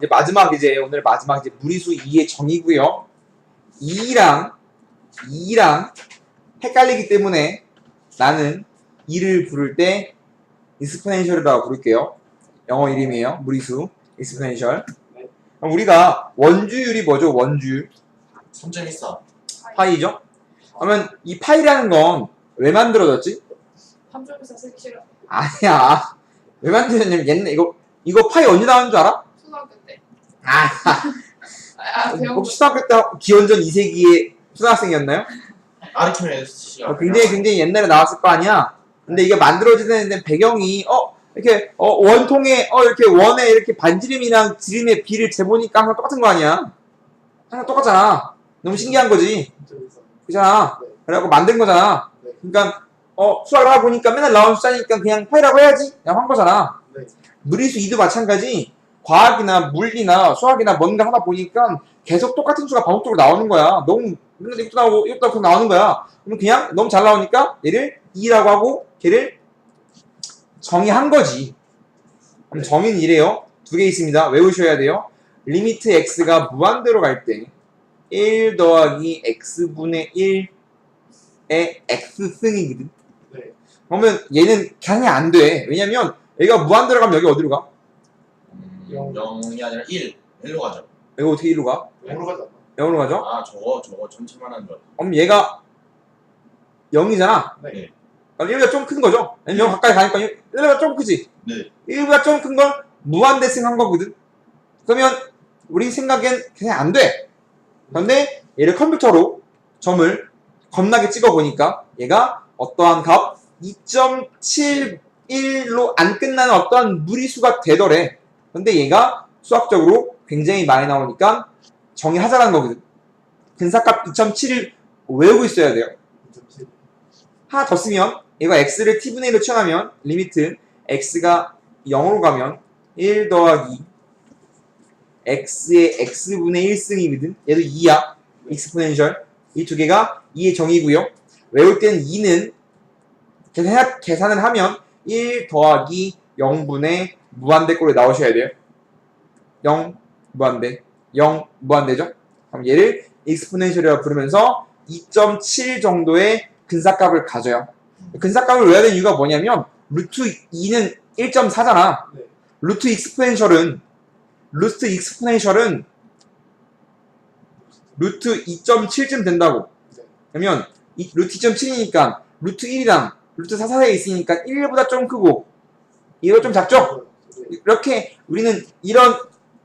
이제 마지막 이제 오늘 마지막 이제 무리수 2의 정의고요. 2랑 2랑 헷갈리기 때문에 나는 2를 부를 때 익스포넨셜이라고 부를게요. 영어 이름이에요. 무리수 익스포넨셜. 네. 그럼 우리가 원주율이 뭐죠? 원주율 3.14 파이죠? 그러면 이 파이라는 건 왜 만들어졌지? 3점에서 쓰기 싫어. 아니야. 왜 만들었냐면 옛날 이거 이거 파이 언제 나온 줄 알아? 아, 아, 배운 거. 혹시 초등학교 때 기원전 2세기의 초등학생이었나요? 아리토메데스가 어, 굉장히 굉장히 옛날에 나왔을 거 아니야. 근데 이게 만들어지는 배경이 어 이렇게 어 원통에 어 이렇게 원에 이렇게 반지름이랑 지름의 비를 재보니까 항상 똑같은 거 아니야. 항상 똑같잖아. 너무 신기한 거지. 그잖아. 네. 그래갖고 만든 거잖아. 네. 그러니까 어 수학을 하다 보니까 맨날 나오는 숫자니까 그냥 파이라고 해야지. 그냥 한 거잖아. 네. 무리수 2도 마찬가지. 과학이나 물리나 수학이나 뭔가 하다 보니까 계속 똑같은 수가 반복적으로 나오는 거야. 너무 맨날 이것도 나오고 이것도 나오고 나오는 거야. 그럼 그냥 너무 잘 나오니까 얘를 2라고 하고 걔를 정의한 거지. 그럼 정의는 이래요. 두 개 있습니다. 외우셔야 돼요. 리미트 x가 무한대로 갈 때 1 더하기 x분의 1의 x승이거든. 네. 그러면 얘는 그냥 안 돼. 왜냐면 얘가 무한대로 가면 여기 어디로 가? 음, 영. 0이 아니라 1 1로 가죠 여기 어떻게 1로 가? 영으로 가자. 0으로 가죠? 아 저거 저거 전체만 하는 줄 그럼 얘가 0이잖아. 네. 그럼 1보다 좀 큰 거죠? 아니면 0 가까이 가니까 1보다 좀 크지? 네 1보다 좀 큰 걸 무한대승한 거거든? 그러면 우리 생각엔 그냥 안 돼. 그런데 얘를 컴퓨터로 점을 겁나게 찍어보니까 얘가 어떠한 값 2.71로 안 끝나는 어떠한 무리수가 되더래. 근데 얘가 수학적으로 굉장히 많이 나오니까 정의하자라는 거거든. 근사값 2.7을 외우고 있어야 돼요. 하나 더 쓰면 얘가 x를 t분의 1로 취하면 리미트 x가 0으로 가면 1 더하기 x의 x분의 1승이거든 얘도 2야 익스포넨셜 이 두 개가 2의 정의고요 외울 때는 2는 계산, 계산을 하면 1 더하기 0분의 무한대꼴에 나오셔야 돼요. 0 무한대. 0 무한대죠? 그럼 얘를 익스포넨셜이라고 부르면서 2.7 정도의 근사값을 가져요. 근사값을 외워야 되는 이유가 뭐냐면 루트 2는 1.4잖아. 네. 루트 익스포넨셜은 루트 익스포넨셜은 루트 2.7쯤 된다고. 네. 그러면 이 루트 2.7이니까 루트 1이랑 루트 4 사이에 있으니까 1보다 좀 크고 이거 좀 작죠? 이렇게 우리는 이런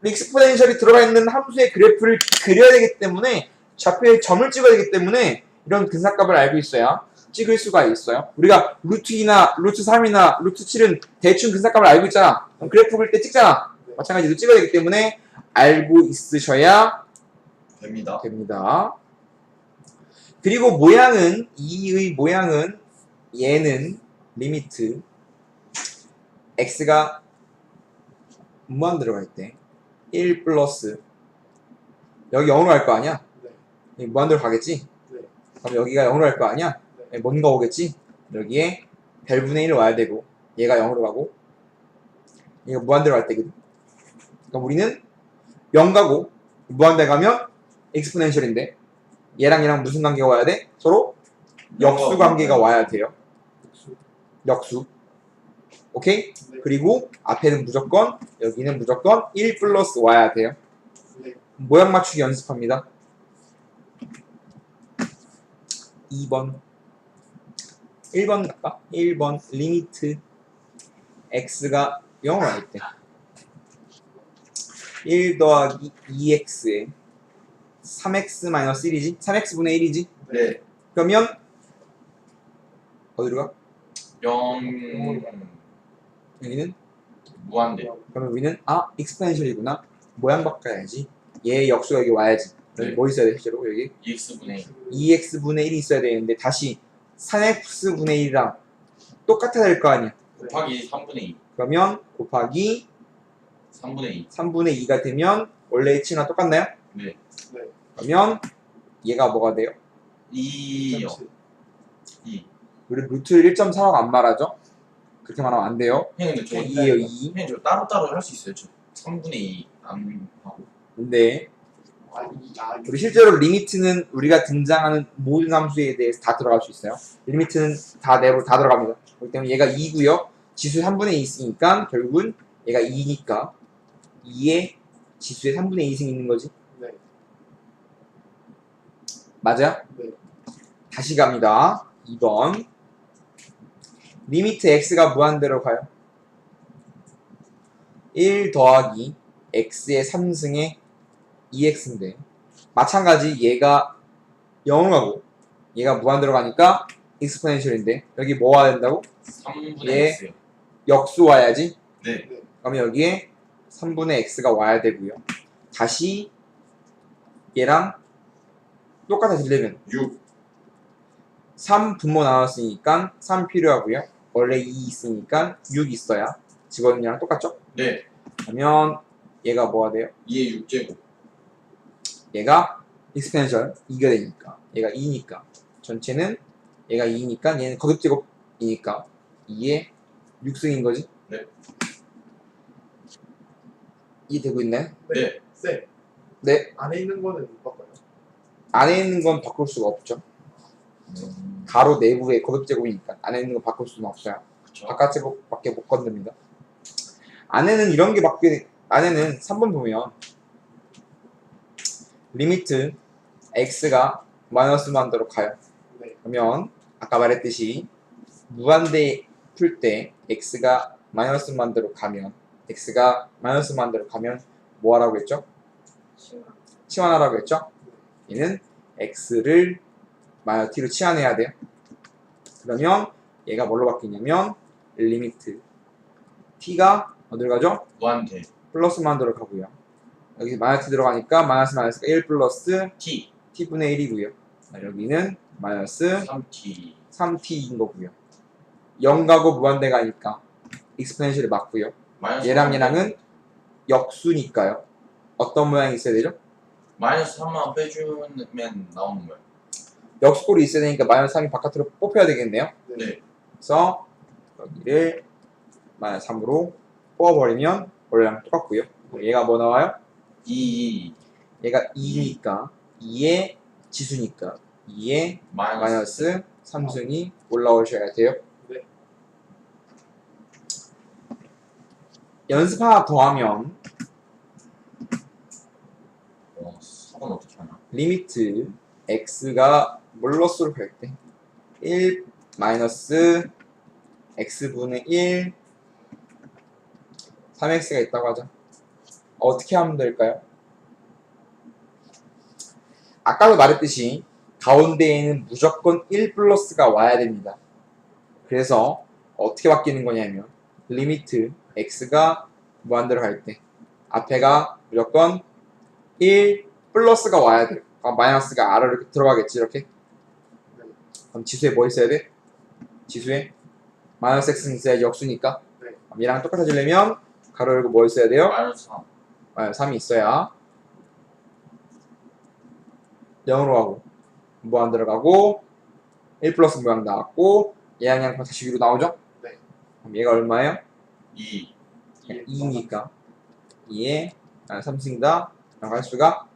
익스포넨셜이 들어가 있는 함수의 그래프를 그려야 되기 때문에 좌표에 점을 찍어야 되기 때문에 이런 근사값을 알고 있어야 찍을 수가 있어요. 우리가 루트 2나 루트 3이나 루트 7은 대충 근사값을 알고 있잖아. 그럼 그래프 그릴 때 찍잖아. 네. 마찬가지로 찍어야 되기 때문에 알고 있으셔야 됩니다 됩니다. 그리고 모양은 이의 모양은 얘는 리미트 x가 무한 들어갈 때 1 플러스 여기 0으로 갈 거 아니야? 네. 무한대로 가겠지? 네. 그럼 여기가 0으로 갈 거 아니야? 네. 뭔가 오겠지? 여기에 별분의 1을 와야 되고 얘가 0으로 가고 얘가 무한대로 갈 때거든 그럼 우리는 0 가고 무한대 가면 익스포넨셜인데 얘랑 얘랑 무슨 관계가 와야 돼? 서로 역수 관계가 와야 돼요 역수 오케이? 네. 그리고 앞에는 무조건 여기는 무조건 1 플러스 와야 돼요 네. 모양 맞추기 연습합니다 2번 1번 갈까? 1번 리미트 x가 0으로 갈 때. 1 더하기 2x에 3x 마이너스 1이지? 3x분의 1이지? 네 그러면 어디로 가? 0 여기는? 무한대. 그러면 우리는 아 익스포넨셜이구나. 모양 바꿔야지. 얘 역수가 여기 와야지. 여기 네. 뭐 있어야 돼 실제로 여기? 2x분의 2x분의 1이 있어야 되는데 다시 3x분의 1이랑 똑같아야 될 거 아니야. 곱하기 3분의 2 그러면 곱하기 3분의 2 3분의 2가 되면 원래 h랑 똑같나요? 네. 그러면 얘가 뭐가 돼요? 2요. 2 우리 루트를 1.4라고 안 말하죠? 그렇게 말하면 안 돼요 형님 저 2예요 2 형님 저 따로따로 할 수 있어요 저 3분의 2안 하고 근데 아니 아 우리 실제로 리미트는 우리가 등장하는 모든 함수에 대해서 다 들어갈 수 있어요. 리미트는 다 내로 다 들어갑니다. 그렇기 때문에 얘가 2고요. 지수 3분의 2 있으니까 결국은 얘가 2니까 2에 지수의 3분의 2 이승 있는 거지. 네. 맞아요? 네. 다시 갑니다. 2번. 리미트 x가 무한대로 가요. 1 더하기 x의 3승에 2x인데 마찬가지 얘가 0으로 가고 얘가 무한대로 가니까 익스포넨셜인데 여기 뭐 와야 된다고? 3분의 예. X요. 역수 와야지 네. 그러면 여기에 3분의 x가 와야 되고요 다시 얘랑 똑같아지려면 6. 3 분모 나눴으니까 3 필요하고요 원래 2 있으니까 6 있어야 직원이랑 똑같죠? 네. 그러면 얘가 뭐가 돼요? 2의 6제곱. 얘가 익스펜셜 2가 되니까 얘가 2니까 전체는 얘가 2니까 얘는 거듭제곱이니까 2의 6승인 거지? 네. 이해되고 있나요? 네. 쌤네 안에 있는 거는 못 바꿔요. 안에 있는 건 바꿀 수가 없죠 음, 가로 내부의 거듭제곱이니까 안에 있는 건 바꿀 수는 없어요 그쵸. 바깥 제곱밖에 못 건듭니다 안에는 이런 게 바뀌 안에는 3번 보면 리미트 x가 마이너스 만대로 가요 네. 그러면 아까 말했듯이 무한대 풀 때 x가 마이너스 만대로 가면 x가 마이너스 만대로 가면 뭐 하라고 했죠? 치환하라고 했죠? 얘는 x를 마이너스 t로 치환해야 돼요. 그러면 얘가 뭘로 바뀌냐면 리미트 t가 어디로 가죠? 무한대. 플러스 만대로 가고요. 여기 마이너스 들어가니까 마이너스 마이너스가 1 플러스 T. t분의 1이고요. 여기는 마이너스 3T. 3t인 거고요. 0 가고 무한대 가니까 익스포넨셜이 맞고요. 얘랑 3만 얘랑은 역수니까요. 어떤 모양이 있어야 되죠? 마이너스 3만 빼주면 나오는 거예요. 역수꼴이 있어야 되니까 마이너스 3이 바깥으로 뽑혀야 되겠네요. 네. 그래서 여기를 마이너스 3으로 뽑아버리면 원래랑 똑같고요. 얘가 뭐 나와요? 2 얘가 2니까 2의 지수니까 2의 마이너스, 마이너스 3승이 올라오셔야 돼요. 네. 연습 하나 더 하면 어, 수학은 어떻게 하나? 리미트 x가 몰러스로 갈 때 1 마이너스 x분의 1 3x가 있다고 하자. 어떻게 하면 될까요? 아까도 말했듯이 가운데에는 무조건 1 플러스가 와야 됩니다. 그래서 어떻게 바뀌는 거냐면 리미트 x가 무한대로 갈 때 앞에가 무조건 1 플러스가 와야 돼요. 아, 마이너스가 아래로 들어가겠지 이렇게. 그럼 지수에 뭐 있어야 돼? 지수에 마이너스 x는 있어야 역수니까. 네. 그럼 얘랑 똑같아지려면 가로 열고 뭐 있어야 돼요? 마이너스 3. 마이너스 3이 있어야 0으로 가고 무한 들어가고 1 플러스 모양 나왔고 얘랑 얘랑 다시 위로 나오죠? 네. 그럼 얘가 얼마예요? 2. 2니까 2에 3승이다 라고 할 수가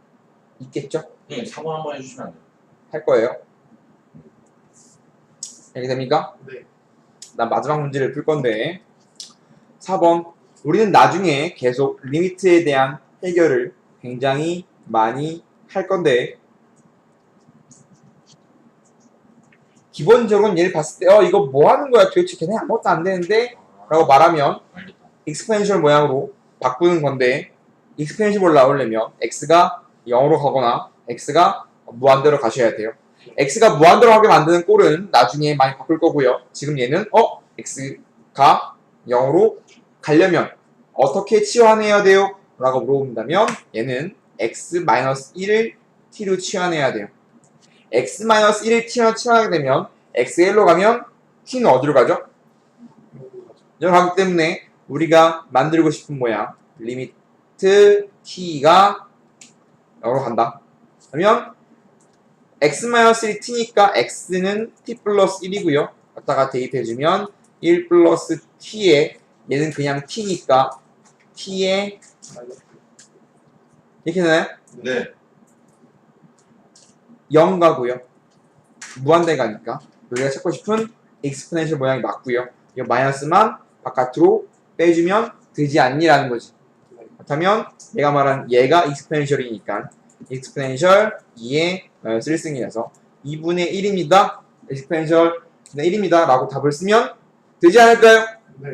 있겠죠? 선생님 사고 한번 해주시면 안 돼요? 할 거예요. 이렇게 됩니까? 네. 난 마지막 문제를 풀 건데 4번 우리는 나중에 계속 리미트에 대한 해결을 굉장히 많이 할 건데 기본적으로 얘를 봤을 때 어 이거 뭐 하는 거야 도대체 걔네 아무것도 안 되는데 라고 말하면. 익스포넨셜 모양으로 바꾸는 건데 익스포넨셜을 나오려면 x가 0으로 가거나 x가 무한대로 가셔야 돼요. X가 무한대로 하게 만드는 꼴은 나중에 많이 바꿀 거고요. 지금 얘는 어 x가 0으로 가려면 어떻게 치환해야 돼요? 라고 물어본다면 얘는 x-1을 t로 치환해야 돼요. x-1을 t로 치환하게 되면 x1로 가면 t는 어디로 가죠? 여기 가기 때문에 우리가 만들고 싶은 모양 리미트 t가 0으로 간다. 그러면 x-1이 t니까 x는 t 플러스 1이고요. 갖다가 대입해주면 1 플러스 t에 얘는 그냥 t니까 t에 이렇게 되나요? 네. 0 가고요. 무한대 가니까 우리가 찾고 싶은 익스포넨셜 모양이 맞고요. 이 마이너스만 바깥으로 빼주면 되지 않니라는 거지. 그렇다면 얘가 말한 얘가 익스포넨셜이니까 익스포넨셜 2의 마이너스 1승이라서 2분의 1입니다. 익스포넨셜 2분의 1입니다. 라고 답을 쓰면 되지 않을까요? 네.